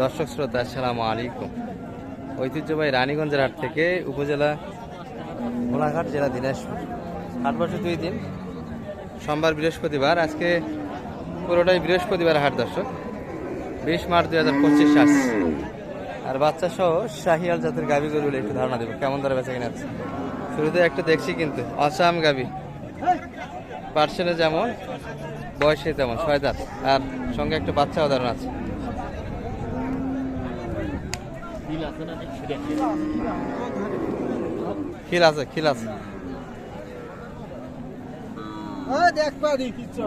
দর্শক শ্রোতা, আসসালামু আলাইকুম। ঐতিহ্যবাহী রানীগঞ্জের হাট থেকে উপজেলা গোলাঘাট জেলা দিনাজপুর। হাট বছর দুই দিন। সোমবার বৃহস্পতিবার, আজকে পুরোটাই বৃহস্পতিবার হাট দর্শক। বিশ মার্চ দুই হাজার পঁচিশ আসছে আর বাচ্চা সহ শাহিয়াল জাতের গাভি গরুগুলো একটু ধারণা দেবো, কেমন ধরে বেচা কিনা আছে শুরুতে একটু দেখছি কিন্তু, অসাম গাভি। পার্সেন্টে যেমন, বয়সে তেমন, ছয় দাঁত। আর সঙ্গে একটা বাচ্চা উদাহরণ আছে। খিল আছে খিল আছে দেখ পারি কিচ্ছু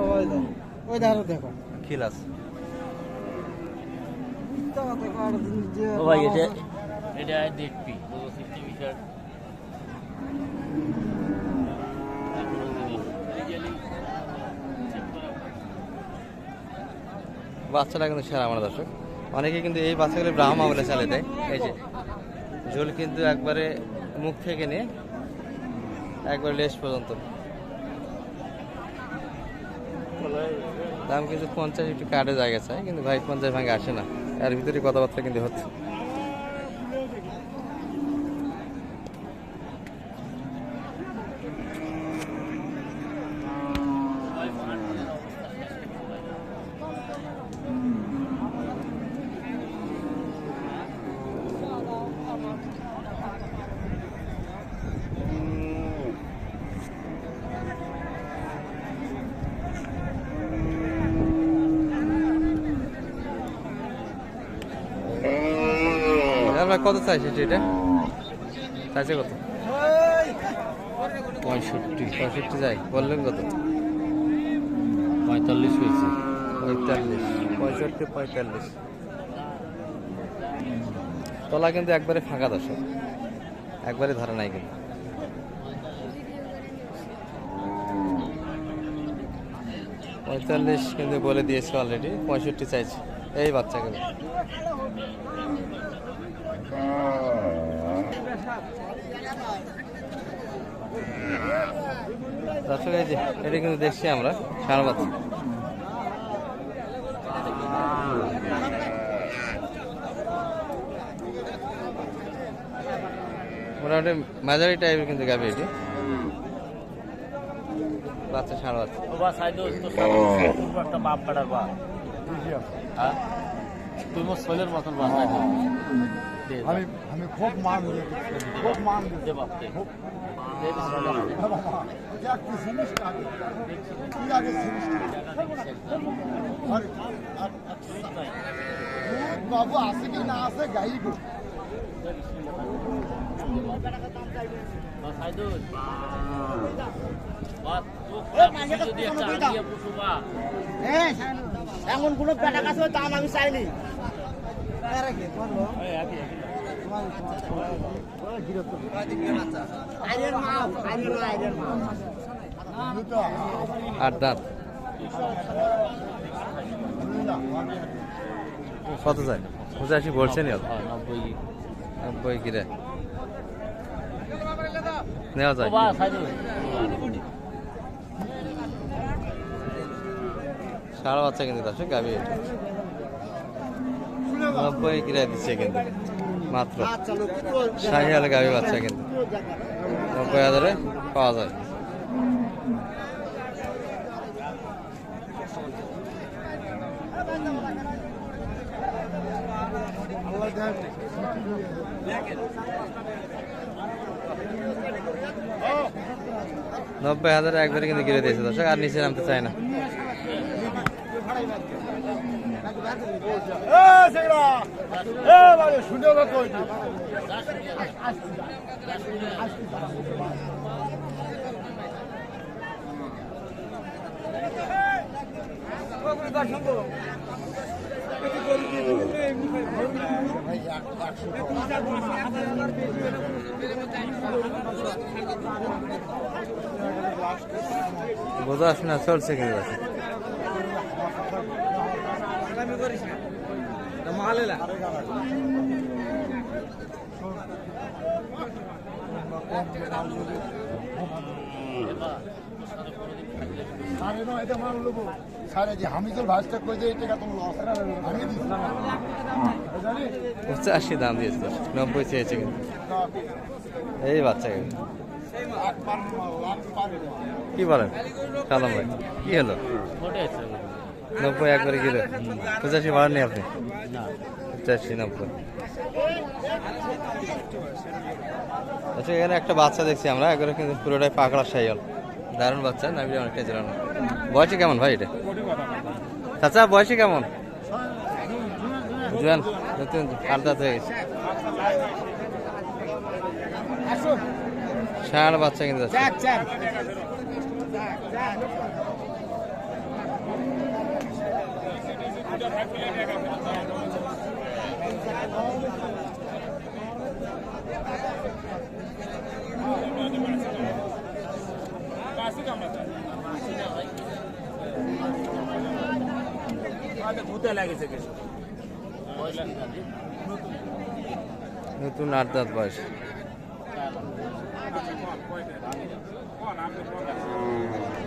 ওই দেখ দেখো। খিল আছে। ও ভাই এটা এটা দেখবি বাচ্চাটা কিন্তু সেরা আমার দর্শক। অনেকে কিন্তু এই বাচ্চাগুলো ব্রাহ্মা বলে চালে দেয়। এই যে, ঝোল কিন্তু একবারে মুখ থেকে নিয়ে একবার লেস পর্যন্ত। দাম কিন্তু পঞ্চাশ একটু কাটে জায়গা চায় কিন্তু ভাই পঞ্চাশ ভাঙে আসে না। এর ভিতরে কথাবার্তা কিন্তু হচ্ছে। আপনার কত চাইছে এটা চাইছে কত? পঁয়ষট্টি। পঁয়ষট্টি যাই বললেন কত? পঁয়তাল্লিশ হয়েছে। পঁয়তাল্লিশ। পঁয়ষট্টি পঁয়তাল্লিশ। তলা কিন্তু একবারে ফাঁকা দর্শক। একবারে ধরে নাই কিন্তু। পঁয়তাল্লিশ কিন্তু বলে দিয়েছে অলরেডি পঁয়ষট্টি চাইছে। এই বাচ্চাগুলো। দর্শক, এই যে, এটা কিন্তু দেখছি আমরা সারা বাচ্চা মোটামুটি মাঝারি টাইপের কিন্তু গাবে এটি। বাচ্চা সাড়ে বাচ্চা বাপ বা তুই সোলের মতন বা সাইড দে আমি আমি খুব মান খুব মান দিয়ে দে বাপ দে দে দেখ কি জিনিস আগে কি আগে জিনিস আরে বাবু আছে কি না আছে গাই গো এমন কোন পেটা কাছে দাম আমি চাইনি। দাঁত। কত যায়? পঁচাশি বলছেন নব্বই নব্বই কিরে? নেওয়া যায় বা সাইড সারা বাচ্চা কিন্তু দর্শক গাবি নব্বই কিরে দিচ্ছে কিন্তু, মাত্র। শাহি হলে গাবি বাচ্চা কিন্তু, নব্বই হাজারে পাওয়া যায়। নব্বই হাজারে একবারে কিন্তু গিরে দিয়েছে দর্শক, আর নিচে নামতে চায় না। বোঝা আসে না চলছে কিন্তু দর্শক। পঁচাশি দাম দিয়েছে নব্বই চেয়েছে কিন্তু। এই পার কি বলেন? কালাম ভাই কি হলো? নব্বই একবারে কিলো। পঁচাশি বাড়াননি আপনি? পঁচাশি, নব্বই। আচ্ছা এখানে একটা বাচ্চা দেখছি আমরা একবারে কিন্তু পুরোটাই পাকড়া সাইল দারুণ বাচ্চা নামিয়ে অনেকটা জেলানো বয়সে কেমন ভাই এটা? চাচা, বয়সে কেমন? জুয়ান, নতুন আট দাঁত হয়ে গেছে। ষাঁড় বাচ্চা কিন্তু আছে। নতুন আট দাঁত বয়স।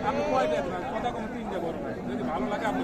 আপনি কয় দেন না কথা কম তিনটে করবেন যদি ভালো লাগে, আপনি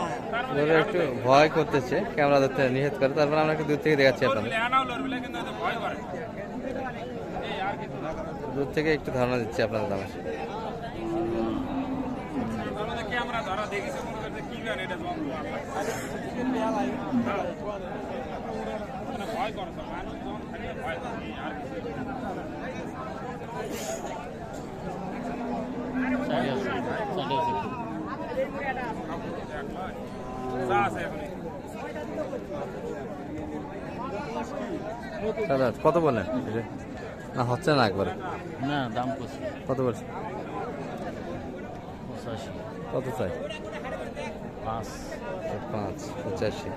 ওরা একটু ভয় করতেছে ক্যামেরা ধরতে নিষেধ করে। তারপর আমরা একটু দূর থেকে দেখাচ্ছি আপনাদের। দূর থেকে একটু ধারণা দিচ্ছি আপনাদের দামে তার মধ্যে দাদা কত বলেন না হচ্ছে না একবারে। না দাম কত? বলছে? কত চাই? পাঁচ। পাঁচ পঁচাশি।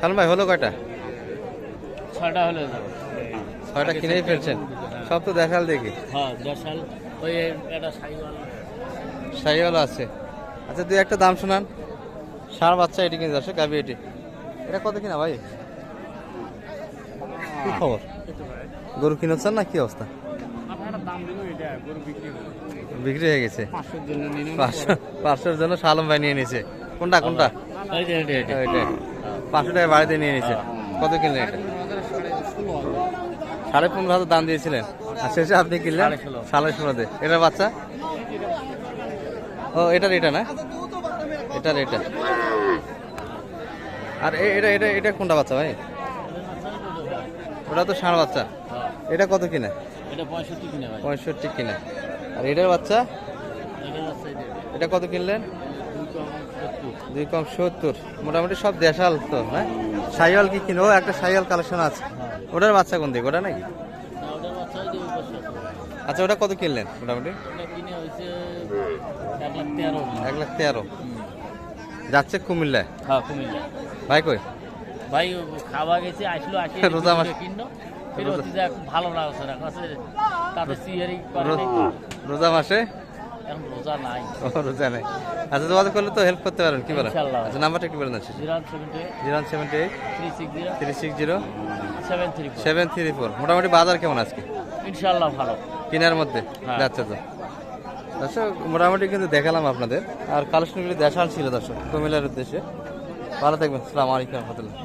খান ভাই হলো কয়টা? ছটা হলে ছয়টা কিনেই ফেলছেন? সব তো দেখাল দেখি। হ্যাঁ দশাল ওই একটা সাইওয়াল শাহিওয়ালা আছে। আচ্ছা দুই একটা দাম শোনান। ষাঁড় বাচ্চা এটি কিনে আসে গাবি এটি। এটা কত কিনা ভাই? কি খবর? গরু কিনেছেন না কি অবস্থা? এটা বিক্রি হয়ে গেছে। পাঁচশোর জন্য নিন। পাঁচশো পাঁচশোর জন্য সালম ভাই নিয়ে নিয়েছে। কোনটা কোনটা? এটা এটা পাঁচশো টাকা বাড়িতে নিয়ে নিয়েছে। কত কিনলেন এটা? সাড়ে পনেরো হাজার দাম দিয়েছিলেন। আর শেষে আপনি কিনলেন? সাড়ে ষোলো। সাড়ে ষোলোতে। এটার বাচ্চা? ও এটার এটা না? এটার এটা আর এ- এটা এটা এটা কোনটা বাচ্চা ভাই? ওটা তো ষাঁড় বাচ্চা। এটা কত কিনা? এটা পঁয়ষট্টি কিনে পঁয়ষট্টি কিনা। আর এটার বাচ্চা? এটা এটা এটা কত কিনলেন? দুই কম সত্তর। দুই কম সত্তর মোটামুটি সব দেশাল তো হ্যাঁ? সাইওয়াল কি কিনো একটা সাইওয়াল কালেকশন আছে। ওটার বাচ্চা কোন দিকে? ওটা নাকি না ওটার বাচ্চা ওই যে ওই পাশে আছে। আচ্ছা ওটা কত কিনলেন মোটামুটি? এক লাখ তেরো। যাচ্ছে কুমিল্লায়? হ্যাঁ কুমিল্লা ভাই কই? ভাই খাওয়া গেছে আসলো আসি রোজা মাস- ভালো লাগছে না। রোজা মাসে? রোজা নাই। রোজা নেই। আচ্ছা যোগাযোগ করলে তো হেল্প করতে পারেন কি বলেন। আচ্ছা নাম্বারটা একটু বলেন আছে zero seven seventy eight three six zero seven three four মোটামুটি বাজার কেমন আজকে? ইনশাল্লাহ ভালো। কিনার মধ্যে। আচ্ছা যাচ্ছে তো দর্শক মোটামুটি কিন্তু দেখালাম আপনাদের। আর কালেকশনগুলি দেখাল ছিল দর্শক কুমিল্লার উদ্দেশ্যে। ভালো থাকবেন সালাম আলাইকুম রহমতুল্লাহ।